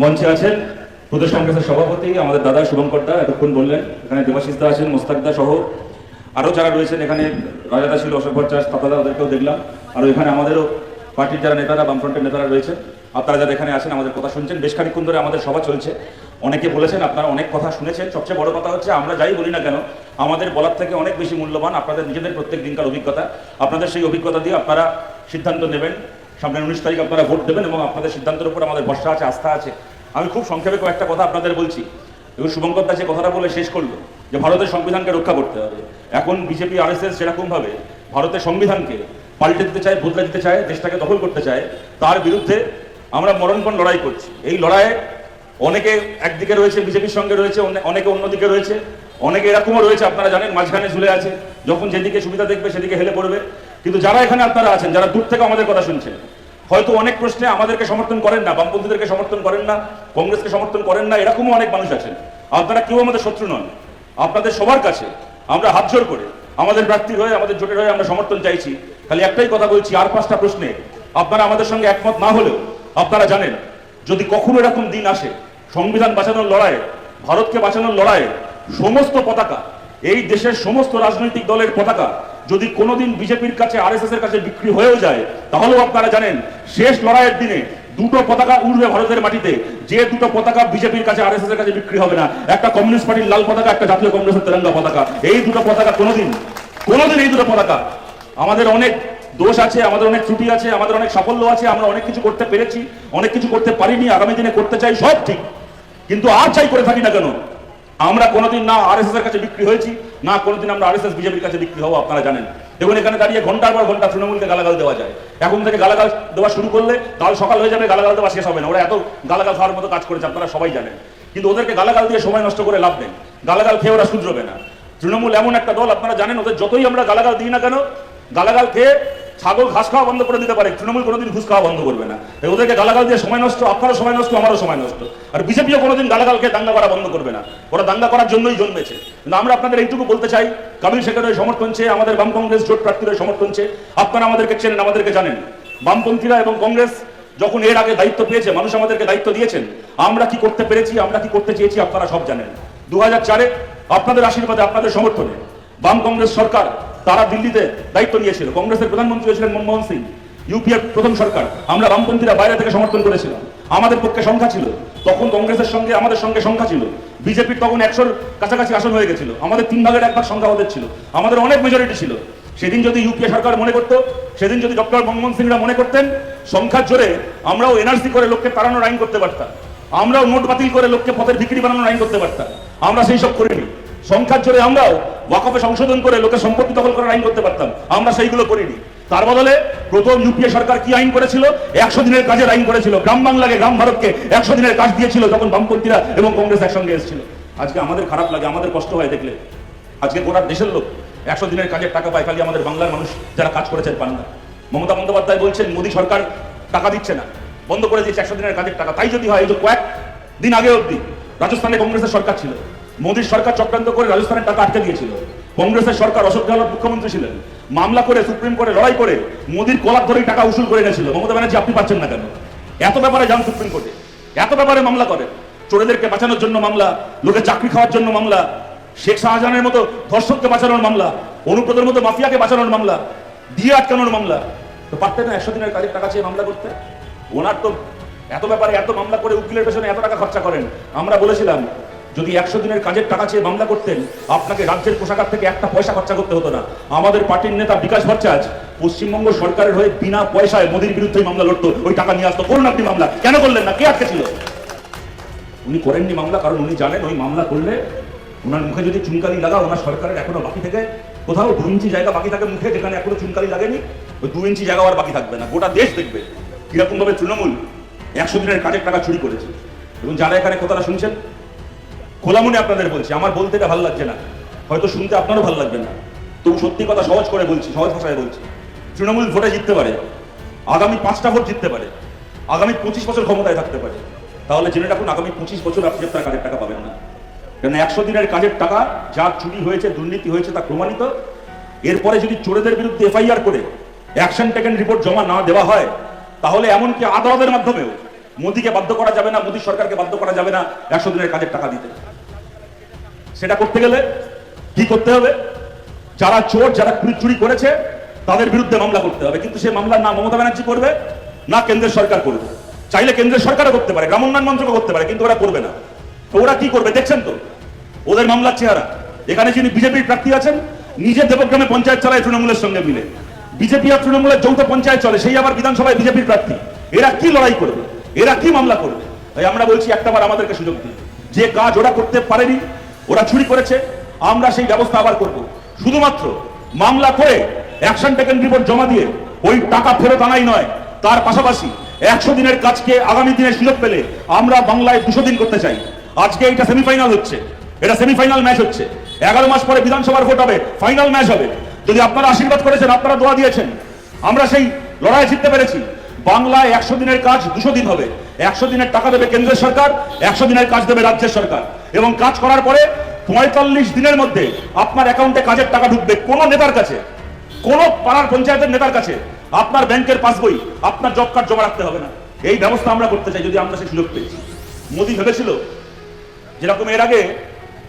মঞ্চে আছেন প্রদেশ কংগ্রেসের সভাপতি আমাদের দাদা শুভঙ্কর দা, এতক্ষণ বললেন। এখানে দেবাশিস দা আছেন, মোস্তাক দা সহ আরও যারা রয়েছেন, এখানে রাজাদা ছিল, অশোক ভট্টাচার্য তাতাদা ওদেরকেও দেখলাম। আর এখানে আমাদেরও পার্টির যারা নেতারা, বামফ্রন্টের নেতারা রয়েছেন, আপনারা যারা এখানে আছেন, আমাদের কথা শুনছেন। বেশ খানিক্ষণ ধরে আমাদের সভা চলছে। অনেকে বলেছেন, আপনারা অনেক কথা শুনেছেন। সবচেয়ে বড় কথা হচ্ছে, আমরা যাই বলি না কেন, আমাদের বলার থেকে অনেক বেশি মূল্যবান আপনাদের নিজেদের প্রত্যেক দিনকার অভিজ্ঞতা। আপনাদের সেই অভিজ্ঞতা দিয়ে আপনারা সিদ্ধান্ত নেবেন। সামনের উনিশ তারিখ আপনারা ভোট দেবেন এবং আপনাদের সিদ্ধান্তের উপর আমাদের ভরসা আছে, আস্থা আছে। আমি খুব সংক্ষেপে কয়েকটা কথা আপনাদের বলছি। এবং শুভঙ্কর দা যে কথাটা বলে শেষ করল, যে ভারতের সংবিধানকে রক্ষা করতে হবে। এখন বিজেপি আর এস এস সেরকমভাবে ভারতের সংবিধানকে পাল্টে দিতে চায়, বদলে দিতে চায়, দেশটাকে দখল করতে চায়, তার বিরুদ্ধে আমরা মরণপণ লড়াই করছি। এই লড়াইয়ে অনেকে একদিকে রয়েছে, বিজেপির সঙ্গে রয়েছে অনেকে অন্যদিকে রয়েছে, অনেকে এরকমও রয়েছে, আপনারা জানেন, মাঝখানে ঝুলে আছে, যখন যেদিকে সুবিধা দেখবে, সেদিকে হেলে পড়বে। কিন্তু যারা এখানে আপনারা আছেন, যারা দূর থেকে আমাদের কথা শুনছেন, হয়তো অনেক প্রশ্নে আমাদেরকে সমর্থন করেন না, বামপন্থীদেরকে সমর্থন করেন না, কংগ্রেসকে সমর্থন করেন না, এরকমও অনেক মানুষ আছেন। আপনারা কেউ আমাদের শত্রু নন। আপনাদের সবার কাছে আমরা হাত জোর করে, আমাদের প্রার্থীর হয়ে, আমাদের জোটের হয়ে আমরা সমর্থন চাইছি। খালি একটাই কথা বলছি, আর পাঁচটা প্রশ্নে। আপনারা আমাদের সঙ্গে একমত না হলেও আপনারা জানেন, যদি কখনো এরকম দিন আসে, সংবিধান বাঁচানোর লড়াইয়ে, ভারতকে বাঁচানোর লড়াইয়ে সমস্ত পতাকা, এই দেশের সমস্ত রাজনৈতিক দলের পতাকা যদি কোনোদিন বিজেপির কাছে আরএসএস এর কাছে বিক্রি হয়েও যায়, তাহলেও আপনারা জানেন, শেষ লড়াইয়ের দিনে দুটো পতাকা উড়বে ভারতের মাটিতে। যে দুটো পতাকা বিজেপির কাছে আরএসএস এর কাছে বিক্রি হবে না। একটা কমিউনিস্ট পার্টির লাল পতাকা, একটা জাতীয় কংগ্রেসের তেরঙ্গা পতাকা। এই দুটো পতাকা কোনোদিন কোনোদিন এই দুটো পতাকা। আমাদের অনেক দোষ আছে, আমাদের অনেক ত্রুটি আছে, আমাদের অনেক সাফল্য আছে, আমরা অনেক কিছু করতে পেরেছি, অনেক কিছু করতে পারিনি, আগামী দিনে করতে চাই, সব ঠিক। কিন্তু আর চাই করে থাকি না কেন, আমরা কোনোদিন না আর এর কাছে বিক্রি হয়েছি না, কোনোদিন আমরা আরএসএস বিজেপির কাছে বিক্রি হব, আপনারা জানেন। দেখুন, এখানে দাঁড়িয়ে ঘণ্টার পর ঘণ্টা তৃণমূলকে গালাগাল দেওয়া যায়। এখন থেকে গালাগাল দেওয়া শুরু করলে কাল সকাল হয়ে যাবে, গালাগাল দেওয়া শেষ হবে না। ওরা এত গালাগাল খাওয়ার মতো কাজ করেছে, আপনারা সবাই জানেন। কিন্তু ওদেরকে গালাগাল দিয়ে সময় নষ্ট করে লাভ নেই। গালাগাল খেয়ে ওরা শুধরবে না। তৃণমূল এমন একটা দল, আপনারা জানেন, ওদের যতই আমরা গালাগাল দিই না কেন, গালাগাল খেয়ে ছাগল ঘাস খাওয়া বন্ধ করে দিতে পারে, তৃণমূল কোনোদিন ঘুষ খাওয়া বন্ধ করবে না। ওদেরকে গালাগাল দিয়ে সময় নষ্ট আপনারও সময় নষ্ট, আমারও সময় নষ্ট। আর বিজেপিও কোনোদিন গালাগালকে দাঙ্গা করা বন্ধ করবে না। ওরা দাঙ্গা করার জন্যই জন্মেছে। কিন্তু আমরা আপনাদের এইটুকু বলতে চাই কাবিল শেখরের সমর্থন চেয়ে, আমাদের বাম কংগ্রেস জোট প্রার্থীদের সমর্থন চেয়ে, আপনারা আমাদেরকে চেনেন, আমাদেরকে জানেন। বামপন্থীরা এবং কংগ্রেস যখন এর আগে দায়িত্ব পেয়েছে, মানুষ আমাদেরকে দায়িত্ব দিয়েছেন, আমরা কি করতে পেরেছি, আমরা কি করতে চেয়েছি, আপনারা সব জানেন। দু হাজার চারে আপনাদের আশীর্বাদে, আপনাদের সমর্থনে বাম কংগ্রেস সরকার তারা দিল্লিতে দায়িত্ব নিয়েছিল। কংগ্রেসের প্রধানমন্ত্রী হয়েছিলেন মনমোহন সিং। ইউপিএর প্রথম সরকার। আমরা বামপন্থীরা বাইরে থেকে সমর্থন করেছিলাম। আমাদের পক্ষে সংখ্যা ছিল। তখন কংগ্রেসের সঙ্গে আমাদের সঙ্গে সংখ্যা ছিল। বিজেপির তখন একশোর কাছাকাছি আসন হয়ে গেছিল। আমাদের তিন ভাগের এক ভাগ সংখ্যা ওদের ছিল। আমাদের অনেক মেজরিটি ছিল। সেদিন যদি ইউপিএ সরকার মনে করতো, সেদিন যদি ডক্টর মনমোহন সিংরা মনে করতেন, সংখ্যার জোরে আমরাও এনআরসি করে লোককে তাড়ানোর আইন করতে পারতাম। আমরাও নোট বাতিল করে লোককে পথের বিক্রি বানানোর আইন করতে পারতাম। আমরা সেই সব করিনি। সংখ্যার জোরে আমরাও ওয়াকফে সংশোধন করে লোকের সম্পত্তি দখল করার আইন করতে পারতাম। আমরা সেইগুলো করিনি। তার বদলে প্রথম ইউপিএ সরকার কি আইন করেছিল? একশো দিনের কাজের আইন করেছিল। গ্রাম বাংলাকে, গ্রাম ভারতকে একশো দিনের কাজ দিয়েছিল তখন বামপন্থীরা এবং কংগ্রেস একসঙ্গে এসেছিল। আজকে আমাদের খারাপ লাগে, আমাদের কষ্ট হয় দেখলে। আজকে গোটা দেশের লোক একশো দিনের কাজের টাকা পায়, খালি আমাদের বাংলার মানুষ যারা কাজ করেছেন পান না। মমতা বন্দ্যোপাধ্যায় বলছেন, মোদী সরকার টাকা দিচ্ছে না। বন্ধ করে দিয়েছে একশো দিনের কাজের টাকা। তাই যদি হয়, এই যে কয়েক দিন আগে অবধি রাজস্থানে কংগ্রেসের সরকার ছিল মোদীর সরকার চক্রান্ত করে রাজস্থানের টাকা আটকে দিয়েছিল। কংগ্রেসের সরকার অশোক গেহলট মুখ্যমন্ত্রী ছিলেন। মামলা করে, সুপ্রিম কোর্টে লড়াই করে মোদীর কলার ধরেই টাকা উসুল করে গেছিল মমতা ব্যানার্জি আপনি পাচ্ছেন না কেন? এত ব্যাপারে যান সুপ্রিম কোর্টে। এত ব্যাপারে মামলা করেন। চোরেদেরকে বাঁচানোর জন্য মামলা, লোকের চাকরি খাওয়ার জন্য মামলা, শেখ শাহজাহানের মতো ধর্ষককে বাঁচানোর মামলা অনুব্রতের মতো মাফিয়াকে বাঁচানোর মামলা, দিয়ে আটকানোর মামলা। তো পারতেন না একশো দিনের কাজের টাকা চেয়ে মামলা করতে? ওনার তো এত ব্যাপারে এত মামলা করে উকিলের পেছনে এত টাকা খরচা করেন। আমরা বলেছিলাম যদি একশো দিনের কাজের টাকা চেয়ে মামলা করতেন, আপনাকে রাজ্যের পোশাকার থেকে একটা পয়সা খরচা করতে হতো না। আমাদের পার্টির নেতা বিকাশ ভট্টাচার্য পশ্চিমবঙ্গ সরকারের হয়ে বিনা পয়সায় মোদীর বিরুদ্ধে মামলা লড়তো। ওই টাকা নিয়ে আসতো। করুন আপনি মামলা। কেন করলেন না? কে আটকে ছিল? উনি করেননি মামলা, কারণ উনি জানেন ওই মামলা করলে ওনার মুখে যদি চুনকালি লাগা, ওনার সরকারের এখনও বাকি থেকে কোথাও দু ইঞ্চি জায়গা বাকি থাকে মুখে, যেখানে এখনও চুনকালি লাগেনি, ওই দু ইঞ্চি জায়গা আর বাকি থাকবে না। গোটা দেশ দেখবে কীরকম ভাবে তৃণমূল একশো দিনের কাজের টাকা চুরি করেছে। এবং যারা এখানে কথাটা শুনছেন খোলা মনে আপনাদের বলছি, আমার বলতে এটা ভালো লাগছে না। হয়তো শুনতে আপনারও ভালো লাগবে না। তবু সত্যি কথা সহজ করে বলছি, সহজ ভাষায় বলছি। তৃণমূল ভোটে জিততে পারে, আগামী পাঁচটা ভোট জিততে পারে, আগামী পঁচিশ বছর ক্ষমতায় থাকতে পারে। তাহলে জেনে রাখুন, আগামী পঁচিশ বছর আপনি আপনার কাজের টাকা পাবেন না। কারণ একশো দিনের কাজের টাকা, যা চুরি হয়েছে, দুর্নীতি হয়েছে, তা প্রমাণিত। এরপরে যদি চোরেদের বিরুদ্ধে এফআইআর করে, অ্যাকশন টেকেন রিপোর্ট জমা না দেওয়া হয়, তাহলে এমনকি আদালতের মাধ্যমেও মোদিকে বাধ্য করা যাবে না, মোদী সরকারকে বাধ্য করা যাবে না একশো দিনের কাজের টাকা দিতে। সেটা করতে গেলে কি করতে হবে? যারা চোর, যারা চুরি করেছে, তাদের বিরুদ্ধে মামলা করতে হবে। কিন্তু সেই মামলা না মমতা ব্যানার্জি করবে, না কেন্দ্রের সরকার করবে। চাইলে কেন্দ্রের সরকারও করতে পারে, গ্রাম উন্নয়ন মন্ত্রকও করতে পারে, কিন্তু ওরা করবে না। তো ওরা কি করবে দেখছেন তো? ওদের মামলার চেহারা। এখানে যিনি বিজেপির প্রার্থী আছেন নিজে দেবগ্রামে পঞ্চায়েত চালায় তৃণমূলের সঙ্গে মিলে। বিজেপি আর তৃণমূলের যৌথ পঞ্চায়েত চলে, সেই আবার বিধানসভায় বিজেপির প্রার্থী। এরা কি লড়াই করবে? এরা কি মামলা করবে? তাই আমরা বলছি একটাবার আমাদেরকে সুযোগ দিন। যে কাজ ওরা করতে পারেনি ওরা চুরি করেছে, আমরা সেই ব্যবস্থা আবার করব। শুধুমাত্র মামলা করে অ্যাকশন টেকেন রিপোর্ট জমা দিয়ে ওই টাকা ফেরত আনাই নয়, তার পাশাপাশি একশো দিনের কাজকে আগামী দিনে সুযোগ পেলে আমরা বাংলায় দুশো দিন করতে চাই। আজকে এটা সেমিফাইনাল হচ্ছে, এটা সেমিফাইনাল ম্যাচ হচ্ছে। এগারো মাস পরে বিধানসভার ভোট হবে, ফাইনাল ম্যাচ হবে। যদি আপনারা আশীর্বাদ করেছেন, আপনারা দোয়া দিয়েছেন। আমরা সেই লড়াই জিততে পেরেছি। বাংলায় একশো দিনের কাজ দুশো দিন হবে। একশো দিনের টাকা দেবে কেন্দ্রের সরকার, একশো দিনের কাজ দেবে রাজ্যের সরকার। এবং কাজ করার পরে পঁয়তাল্লিশ দিনের মধ্যে আপনার অ্যাকাউন্টে কাজের টাকা ঢুকবে কোন নেতার কাছে, কোন পাড়ার পঞ্চায়েতের নেতার কাছে। আপনার ব্যাংকের পাসবই, আপনার জব কার্ড জমা রাখতে হবে না। এই ব্যবস্থা আমরা করতে চাই যদি আমরা সেই সুযোগ পেয়েছি। মোদী ভেবেছিল, যেরকম এর আগে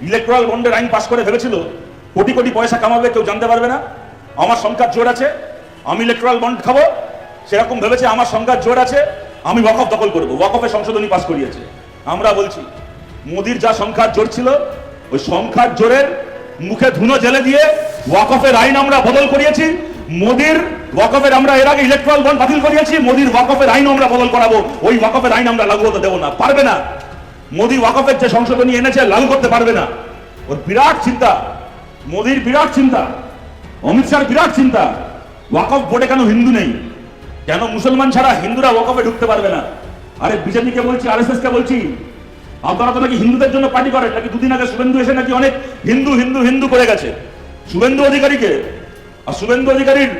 ইলেকট্রাল বন্ডের আইন পাশ করে ভেবেছিল, কোটি কোটি পয়সা কামাবে, কেউ জানতে পারবে না। আমার সংখ্যার জোর আছে, আমি ইলেকট্রাল বন্ড খাব। সেরকম ভেবেছে, আমার সংখ্যার জোর আছে। আমি ওয়াকফ দখল করব ওয়াকফে সংশোধনী পাশ করিয়েছে। আমরা বলছি, মোদির যা সংখ্যার জোর ছিল, ওই সংখ্যার জোরের মুখে ধুনো জেলে দিয়ে ওয়াকফের আইন আমরা বদল করিয়েছি, মোদির ওয়াকফের আমরা এর আগে ইলেকট্রাল বন্ড বাতিল করিয়েছি, মোদির ওয়াকফের আইন আমরা বদল করাবো, ওই ওয়াকফের আইন আমরা লাগু হতে দেবো না, পারবে না। মোদী ওয়াকফের যে সংশোধনী এনেছে লাগু করতে পারবে না। ওর বিরাট চিন্তা, মোদির বিরাট চিন্তা, অমিত শাহর বিরাট চিন্তা ওয়াকফ বোর্ডে কেন হিন্দু নেই? কেন মুসলমান ছাড়া হিন্দুরা ওয়াকফে ঢুকতে পারবে না? আরে বিজেপিকে বলছি আর কে বলছি। আপনারা তো নাকি হিন্দুদের জন্য পার্টি করেন? নাকি দুদিন আগে শুভেন্দু এসে নাকি অনেক হিন্দু হিন্দু হিন্দু করে গেছে? শুভেন্দু অধিকারীকে, আর শুভেন্দু অধিকারীর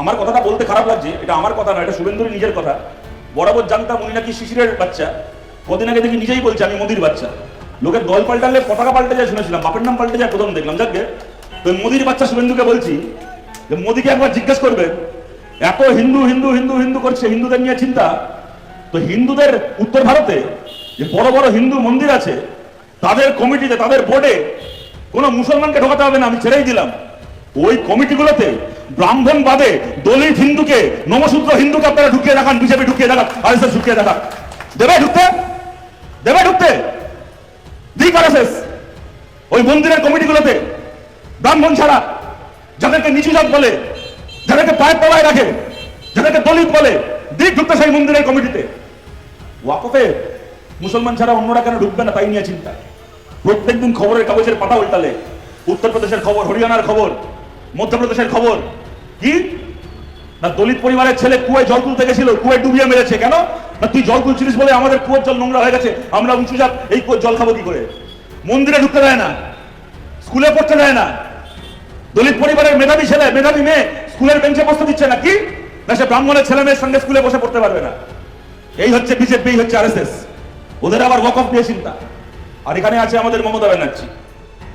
আমার কথাটা বলতে খারাপ লাগছে। এটা আমার কথা না, এটা শুভেন্দুর নিজের কথা। বরাবর জানতাম উনি নাকি শিশিরের বাচ্চা। কদিন আগে দেখি নিজেই বলছে, আমি মোদির বাচ্চা। লোকের দল পাল্টালে, পতাকা পাল্টে যায় শুনেছিলাম, বাপের নাম পাল্টে যায়, প্রথম দেখলাম। যাকে তো মোদির বাচ্চা শুভেন্দুকে বলছি, যে মোদিকে একবার জিজ্ঞেস করবেন এত হিন্দু হিন্দু হিন্দু হিন্দু করছে, হিন্দুদের নিয়ে চিন্তা। তো হিন্দুদের উত্তর ভারতে যে বড় বড় হিন্দু মন্দির আছে, তাদের কমিটিতে, তাদের বোর্ডে কোনো মুসলমানকে ঢোকাতে হবে না, আমি ছেড়েই দিলাম। ওই কমিটিগুলোতে ব্রাহ্মণ বাদে দলিত হিন্দুকে নমশূদ্র হিন্দুকে আপনারা ঢুকিয়ে দেখান, বিজেপি ঢুকিয়ে দেখান আর ঢুকিয়ে দেখান দেবে ঢুকতে? দেবে ঢুকতে? দিক ওই মন্দিরের কমিটিগুলোতে ব্রাহ্মণ ছাড়া, যাদেরকে নিচু জাত বলে যাদেরকে পায়ের তলায় রাখে যাদেরকে দলিত বলে দিক ঢুকতে সেই মন্দিরের কমিটিতে। ওয়াকফে মুসলমান ছাড়া অন্যরা কেন ঢুকবে না তাই নিয়ে চিন্তা। প্রত্যেকদিন খবরের কাগজের পাতা উল্টালে, উত্তরপ্রদেশের খবর, হরিয়ানার খবর, মধ্যপ্রদেশের খবর। কি? না দলিত পরিবারের ছেলে কুয়ে জল তুলতে গেছিল কুয়ে ডুবিয়ে মেরেছে, কেন? না তুই জল তুলছিলিস বলে আমাদের কুয়োর জল নোংরা হয়ে গেছে, আমরা উঁচু যাক এই কুয়োর জল খাব কি করে? মন্দিরে ঢুকতে দেয় না, স্কুলে পড়তে দেয় না। দলিত পরিবারের মেধাবী ছেলে, মেধাবী মেয়ে স্কুলের বেঞ্চে বসতে দিচ্ছে না কি না, সে ব্রাহ্মণের ছেলে মেয়ের সঙ্গে স্কুলে বসে পড়তে পারবে না। এই হচ্ছে বিজেপি, এই হচ্ছে আরএসএস। ওদের আবার ওয়াকফ নিয়ে চিন্তা। আর এখানে আছে আমাদের মমতা ব্যানার্জি।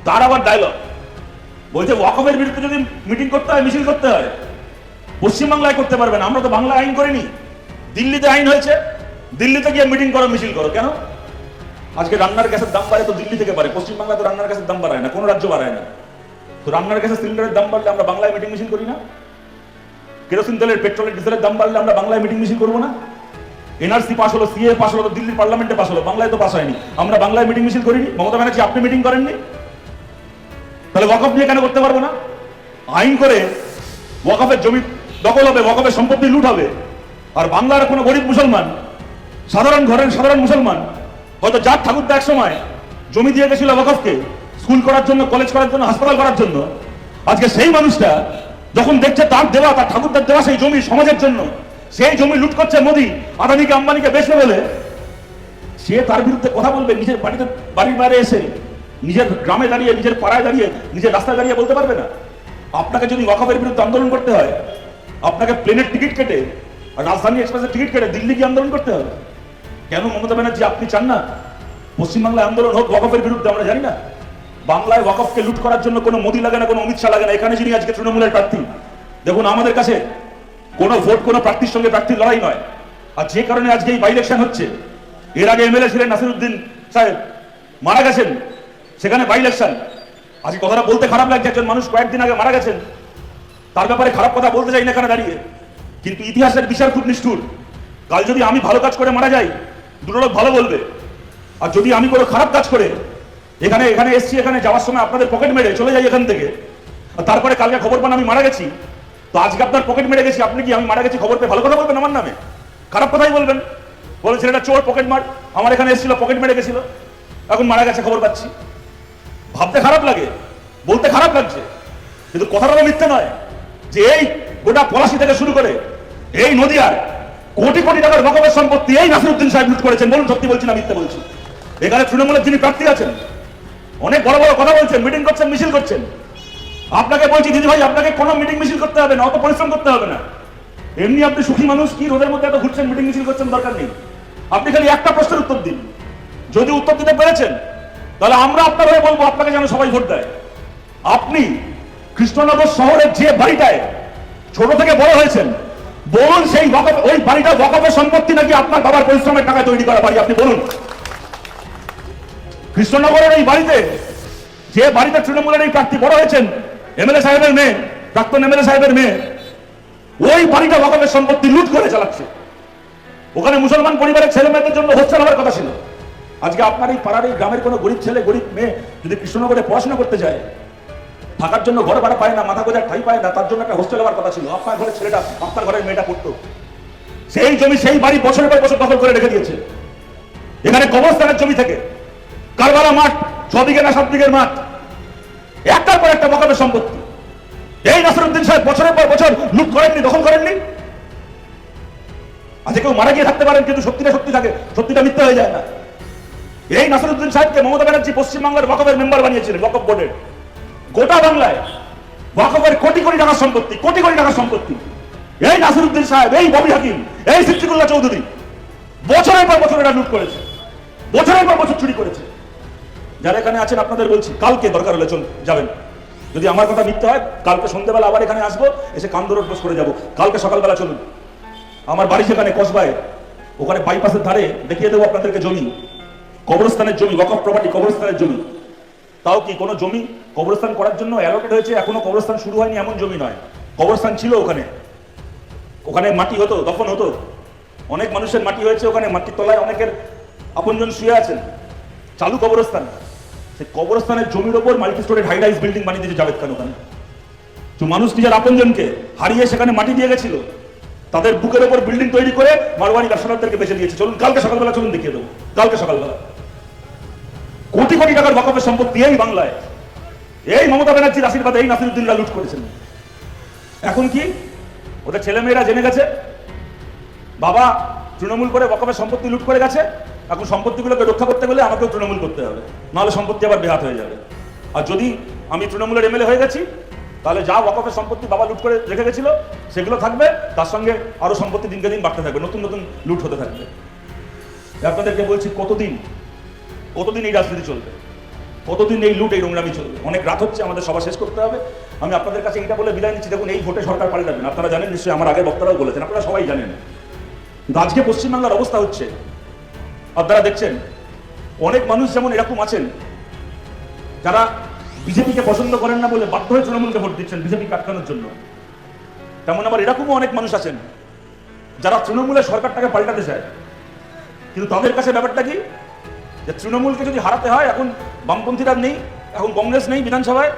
তার আবার ডায়লগ বলছে ওয়াকফের বিরুদ্ধে যদি মিটিং করতে হয়, মিছিল করতে হয়, পশ্চিমবাংলায় করতে পারবে না। আমরা তো বাংলা আইন করিনি। দিল্লিতে আইন হয়েছে। দিল্লিতে গিয়ে মিটিং করো, মিছিল করো। কেন? আজকে রান্নার গ্যাসের দাম বাড়ে তো দিল্লি থেকে বাড়ে। পশ্চিমবাংলায় তো রান্নার গ্যাসের দাম বাড়ায় না। কোনো রাজ্য বাড়ায় না। তো রান্নার গ্যাসের সিলিন্ডারের দাম বাড়লে আমরা বাংলায় মিটিং মিছিল করি না? কেরোসিন তেলের পেট্রোলের ডিজেলের দাম বাড়লে আমরা বাংলায় মিটিং মিছিল করব না? এনআরসি পাস হলো, সিএ পাস হলো, দিল্লির পার্লামেন্টে পাস হলো, বাংলায় তো পাস হয়নি। আমরা বাংলায় মিটিং মিছিল করিনি। মমতা ব্যানার্জি, আপনি মিটিং করেননি? তাহলে ওয়াকফ নিয়ে কেন করতে পারব না? আইন করে ওয়াকফের জমি দখল হবে, ওয়াকফের সম্পত্তি লুট হবে। আর বাংলার কোনো গরিব মুসলমান, সাধারণ ঘরের সাধারণ মুসলমান, হয়তো যার ঠাকুরদা এক সময় জমি দিয়ে গেছিল ওয়াকফকে, স্কুল করার জন্য, কলেজ করার জন্য, হাসপাতাল করার জন্য, আজকে সেই মানুষটা যখন দেখছে তার দেওয়া, তার ঠাকুরদার দেওয়া সেই জমি সমাজের জন্য, সেই জমি লুট করছে মোদি, আদানিকে, আম্বানিকে বেচবে বলে, সে তার বিরুদ্ধে কথা বলবে, নিজের বাড়িতে বাড়ির বাইরে এসে, নিজের গ্রামে দাঁড়িয়ে, নিজের পাড়ায় দাঁড়িয়ে, নিজের রাস্তায় দাঁড়িয়ে বলতে পারবে না। আপনাকে যদি ওয়াকফের বিরুদ্ধে আন্দোলন করতে হয়, আপনাকে প্লেনের টিকিট কেটে, রাজধানী এক্সপ্রেসের টিকিট কেটে দিল্লি গিয়ে আন্দোলন করতে হবে। কেন মমতা ব্যানার্জি আপনি চান না? পশ্চিমবাংলায় আন্দোলন হোক, ওয়াকফের বিরুদ্ধে, আমরা জানি না। বাংলায় ওয়াকফকে লুট করার জন্য কোনো মোদি লাগে না, কোনো অমিত শাহ লাগে না। এখানে যিনি আজকে তৃণমূলের প্রার্থী, দেখুন আমাদের কাছে কোনো ভোট, কোনো প্রার্থীর সঙ্গে প্রার্থীর লড়াই নয়। আর যে কারণে আজকে এই বাই ইলেকশন হচ্ছে, এর আগে এমএলএ ছিলেন নাসিরুদ্দিন সাহেব, মারা গেছেন, সেখানে বাই ইলেকশন আজকে কথাটা বলতে খারাপ লাগছে, একজন মানুষ কয়েকদিন আগে মারা গেছেন। তার ব্যাপারে খারাপ কথা বলতে চাই না এখানে দাঁড়িয়ে। কিন্তু ইতিহাসের বিচার খুব নিষ্ঠুর। কাল যদি আমি ভালো কাজ করে মারা যাই, দুটো লোক ভালো বলবে। আর যদি আমি কোনো খারাপ কাজ করে এখানে এখানে এসছি, এখানে যাওয়ার সময় আপনাদের পকেট মেরে চলে যাই এখান থেকে। তারপরে কালকে খবর পান আমি মারা গেছি। তো আজকে আপনার পকেট মেরে গেছি, আপনি কি আমি মারা গেছি খবর পেয়ে ভালো কথা বলবেন আমার নামে? খারাপ কথাই বলবেন। বলে, ছেলেটা চোর পকেট মার। আমার এখানে এসেছিল পকেট মেরে গেছিল। এখন মারা গেছে, খবর পাচ্ছি। ভাবতে খারাপ লাগে, বলতে খারাপ লাগছে। কিন্তু কথাটা তো মিথ্যে নয় যে এই গোটা পলাশি থেকে শুরু করে এই নদীয়ার কোটি কোটি টাকার রকমের সম্পত্তি এই নাসিরুদ্দিন সাহেব লুট করেছেন। বলুন, সত্যি বলছি না মিথ্যে বলছি। এখানে তৃণমূলের যিনি প্রার্থী আছেন অনেক বড় বড় কথা বলছেন মিটিং করছেন, মিছিল করছেন। আপনাকে বলছি, দিদি ভাই, আপনাকে কোনো মিটিং মিছিল করতে হবে না, অত পরিশ্রম করতে হবে না। এমনি আপনি সুখী মানুষ, কি রোদের মধ্যে এত ঘুরছেন মিটিং মিছিল করছেন, দরকার নেই। আপনি খালি একটা প্রশ্নের উত্তর দিন। যদি উত্তর দিতে পেরেছেন, তাহলে আমরা আপনার হয়ে বলব, আপনাকে যেন সবাই ভোট দেয়। আপনি কৃষ্ণনগর শহরের যে বাড়িটায় ছোট থেকে বড় হয়েছেন, বলুন সেই ওই বাড়িটা ওয়াকফের সম্পত্তি নাকি আপনার বাবার পরিশ্রমের টাকায় তৈরি করা বাড়ি, আপনি বলুন। কৃষ্ণনগরের এই বাড়িতে যে বাড়িতে তৃণমূলের এই প্রার্থী বড় হয়েছেন, এমএলএ সাহেবের মেয়ে, প্রাক্তন এমএলএ সাহেবের মেয়ে, ওই বাড়িটা ওয়াকফের সম্পত্তি লুট করে চালাচ্ছে। ওখানে মুসলমান পরিবারের ছেলে মেয়েদের জন্য হোস্টেল হওয়ার কথা ছিল। আজকে আপনার এই পাড়ার এই গ্রামের কোনো গরিব ছেলে, গরিব মেয়ে যদি কৃষ্ণনগরে পড়াশোনা করতে যায়, থাকার জন্য ঘর ভাড়া পায় না, মাথা গোজার ঠাই পায় না, তার জন্য একটা হোস্টেল হওয়ার কথা ছিল। আপনার ঘরের ছেলেটা, আপনার ঘরের মেয়েটা পড়তো। সেই জমি সেই বাড়ি বছরের পর বছর দখল করে রেখে দিয়েছে। এখানে কবরস্থানের জমি থেকে কারবালা মাঠ, ছদিকে না সাত দিকের মাঠ। একটার পর একটা মকামের সম্পত্তি। এই নাসরুদ্দিন সাহেব বছরের পর বছর লুট করেননি, দখল করেননি? আজকে কেউ মারা গিয়ে থাকতে পারেন, কিন্তু সত্যিটা সত্যি থাকে, সত্যিটা মিথ্যা হয়ে যায় না। এই নাসরুদ্দিন সাহেবকে মমতা ব্যানার্জি পশ্চিমবাংলার ওয়াকফের মেম্বার বানিয়েছিলেন, ওয়াকফ বোর্ডের। গোটা বাংলায় ওয়াকফের কোটি কোটি টাকার সম্পত্তি, কোটি কোটি টাকার সম্পত্তি। এই নাসিরুদ্দিন সাহেব, এই ববি হাকিম, এই সিদ্দিকুল্লাহ চৌধুরী, বছরের পর বছর এটা লুট করেছে। বছরের পর বছর চুরি করেছে। যারা এখানে আছেন আপনাদের বলছি, কালকে দরকার হলে চল যাবেন। যদি আমার কথা মিথ্যে হয়, কালকে সন্ধ্যেবেলা আবার এখানে আসব, এসে কান্দরোড বস করে যাব। কালকে সকালবেলা চলুন। আমার বাড়ি সেখানে কসবায়। ওখানে বাইপাসের ধারে, দেখিয়ে দেবো আপনাদেরকে জমি। কবরস্থানের জমি ওয়াকফ প্রপার্টি কবরস্থানের জমি। তাও কি কোনো জমি? কবরস্থান করার জন্য অ্যালোকেট হয়েছে, এখনও কবরস্থান শুরু হয়নি, এমন জমি নয়। কবরস্থান ছিল ওখানে। ওখানে মাটি হতো, দফন হতো। অনেক মানুষের মাটি হয়েছে ওখানে, মাটির তলায় অনেকের আপনজন শুয়ে আছেন। চালু কবরস্থান। সেই কবরস্থানের জমির ওপর multi storeyed high rise building বানিয়ে দিয়েছে জাভেদ খান ওখানে। তো মানুষ নিজের আপনজনকে হারিয়ে সেখানে মাটি দিয়ে গেছিল? তাদের বুকের ওপর বিল্ডিং তৈরি করে মারওয়ানি ব্যবসাদারদেরকে বেঁচে দিয়েছে। চলুন, কালকে সকালবেলা চলুন দেখিয়ে দেবো। কালকে সকালবেলা। কোটি কোটি টাকার বকফের সম্পত্তি এই বাংলায়। এই মমতা ব্যানার্জির আশীর্বাদে এই নাসিরুদ্দিনরা লুট করেছেন। এখন কি? ওদের ছেলেমেয়েরা জেনে গেছে? বাবা তৃণমূল করে বকফের সম্পত্তি লুট করে গেছে? এখন সম্পত্তিগুলোকে রক্ষা করতে গেলে আমাকেও তৃণমূল করতে হবে। নাহলে সম্পত্তি আবার বেহাত হয়ে যাবে। আর যদি আমি তৃণমূলের এমএলএ হয়ে গেছি, তাহলে যা ওয়াকফের সম্পত্তি বাবা লুট করে রেখে গেছিল, সেগুলো থাকবে, তার সঙ্গে আরও সম্পত্তি দিনকে দিন বাড়তে থাকবে, নতুন নতুন লুট হতে থাকবে। আপনাদেরকে বলছি, কতদিন কতদিন এই রাজনীতি চলবে? কতদিন এই লুট, এই নোংরামি চলবে? অনেক রাত হচ্ছে, আমাদের সভা শেষ করতে হবে। আমি আপনাদের কাছে এটা বলে বিদায় নিচ্ছি। দেখুন, এই ভোটে সরকার পাল্টাবেন আপনারা জানেন, নিশ্চয়ই আমার আগের বক্তারাও বলেছেন, আপনারা সবাই জানেন। আজকে পশ্চিমবাংলার অবস্থা হচ্ছে আপনারা দেখছেন, অনেক মানুষ যেমন এরকম আছেন, যারা বিজেপিকে পছন্দ করেন না বলে বাধ্য হয়ে তৃণমূলকে ভোট দিচ্ছেন বিজেপি কাটকানোর জন্য, তেমন আবার এরকমও অনেক মানুষ আছেন, যারা তৃণমূলের সরকারটাকে পাল্টাতে চায়। কিন্তু তাদের কাছে ব্যাপারটা কি? যে তৃণমূলকে যদি হারাতে হয়, এখন বামপন্থীরা নেই, এখন কংগ্রেস নেই বিধানসভায়,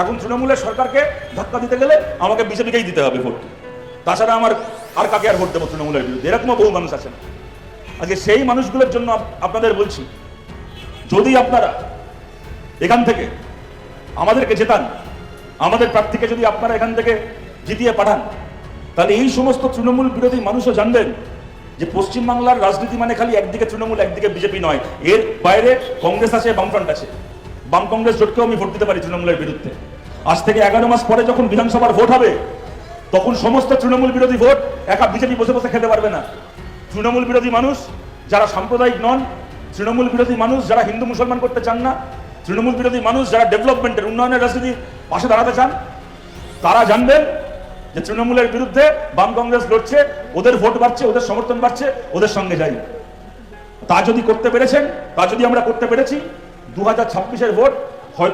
এখন তৃণমূলের সরকারকে ধাক্কা দিতে গেলে আমাকে বিজেপিকেই দিতে হবে ভোট। তাছাড়া আমার আর কাকে আর ভোট দেবো তৃণমূলের বিরুদ্ধে? এরকমও বহু মানুষ আছেন। আজকে সেই মানুষগুলোর জন্য আপনাদের বলছি, যদি আপনারা এখান থেকে আমাদেরকে জেতান, আমাদের প্রার্থীকে যদি আপনারা এখান থেকে জিতিয়ে পাঠান, তাহলে এই সমস্ত তৃণমূল বিরোধী মানুষও জানবেন যে পশ্চিমবাংলার রাজনীতি মানে খালি একদিকে তৃণমূল, একদিকে বিজেপি নয়। এর বাইরে কংগ্রেস আছে, বামফ্রন্ট আছে। বাম কংগ্রেস জোটকেও আমি ভোট দিতে পারি তৃণমূলের বিরুদ্ধে। আজ থেকে এগারো মাস পরে যখন বিধানসভার ভোট হবে, তখন সমস্ত তৃণমূল বিরোধী ভোট একা বিজেপি বসে বসে খেতে পারবে না। তৃণমূল বিরোধী মানুষ যারা সাম্প্রদায়িক নন, তৃণমূল বিরোধী মানুষ যারা হিন্দু মুসলমান করতে চান না, তৃণমূল বিরোধী মানুষ যারা ডেভেলপমেন্টের উন্নয়নের রাজনীতি পাশে দাঁড়াতে চান, তারা জানবেন যে তৃণমূলের বিরুদ্ধে বাম কংগ্রেস লড়ছে, ওদের ভোট বাড়ছে, ওদের সমর্থন বাড়ছে, ওদের সঙ্গে যাই। তা যদি করতে পেরেছেন, তা যদি আমরা করতে পেরেছি দু হাজার ছাব্বিশের ভোট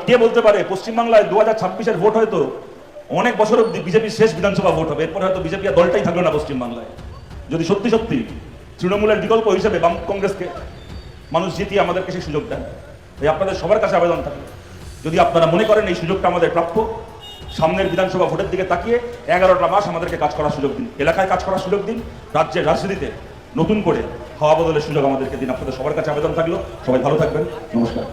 কে বলতে পারে, পশ্চিমবাংলায় দু হাজার ছাব্বিশের ভোট হয়তো অনেক বছর অব্দি বিজেপির শেষ বিধানসভা ভোট হবে, এরপরে হয়তো বিজেপি দলটাই থাকল না পশ্চিমবাংলায়। যদি সত্যি সত্যি তৃণমূলের বিকল্প হিসেবে বাম কংগ্রেসকে মানুষ জিতিয়ে আমাদেরকে সেই সুযোগ দেন। তাই আপনাদের সবার কাছে আবেদন থাকে যদি আপনারা মনে করেন এই সুযোগটা আমাদের প্রাপ্য, সামনের বিধানসভা ভোটের দিকে তাকিয়ে এগারোটা মাস আমাদেরকে কাজ করার সুযোগ দিন। এলাকায় কাজ করার সুযোগ দিন, রাজ্যের রাজনীতিতে নতুন করে হাওয়া বদলের সুযোগ আমাদেরকে দিন। আপনাদের সবার কাছে আবেদন থাকল। সবাই ভালো থাকবেন। নমস্কার।